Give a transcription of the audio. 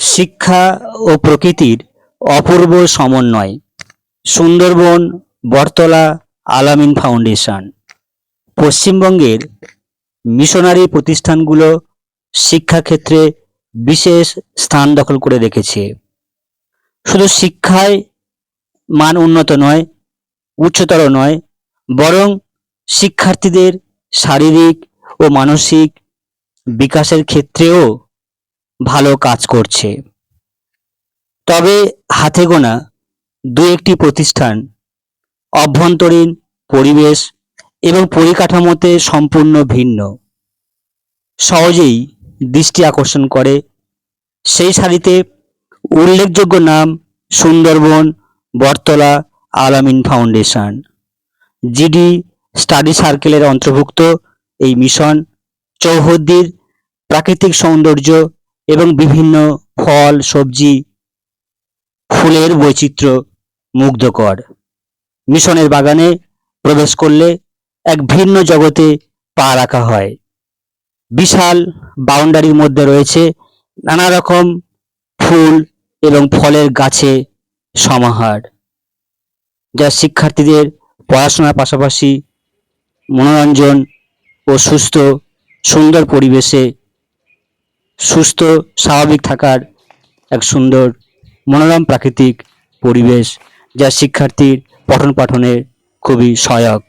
শিক্ষা ও প্রকৃতির অপূর্ব সমন্বয়। সুন্দরবন, বটতলা, আলামিন ফাউন্ডেশন। পশ্চিমবঙ্গের মিশনারি প্রতিষ্ঠানগুলো শিক্ষাক্ষেত্রে বিশেষ স্থান দখল করে রেখেছে। শুধু শিক্ষায় মান উন্নত নয় উচ্চতর নয়, বরং শিক্ষার্থীদের শারীরিক ও মানসিক বিকাশের ক্ষেত্রেও ভালো কাজ করছে। তবে হাতে গোনা দু একটি প্রতিষ্ঠান অভ্যন্তরীণ পরিবেশ এবং পরিকাঠামোতে সম্পূর্ণ ভিন্ন। সহজেই দৃষ্টি আকর্ষণ করে। সেই সারিতে উল্লেখযোগ্য নাম সুন্দরবন, বটতলা আলামিন ফাউন্ডেশন। জিডি স্টাডি সার্কেলের অন্তর্ভুক্ত এই মিশন চৌহদ্দির প্রাকৃতিক সৌন্দর্য এবং বিভিন্ন ফল, সবজি, ফুলের বৈচিত্র্য মুগ্ধকর। মিশনের বাগানে প্রবেশ করলে এক ভিন্ন জগতে পা রাখা হয়। বিশাল বাউন্ডারির মধ্যে রয়েছে নানা রকম ফুল এবং ফলের গাছে সমাহার। যা শিক্ষার্থীদের পড়াশোনার পাশাপাশি মনোরঞ্জন ও সুস্থ, সুন্দর পরিবেশে সুস্থ, স্বাভাবিক থাকার এক সুন্দর, মনোরম প্রাকৃতিক পরিবেশ যা শিক্ষার্থীর পঠন পাঠনের খুবই সহায়ক।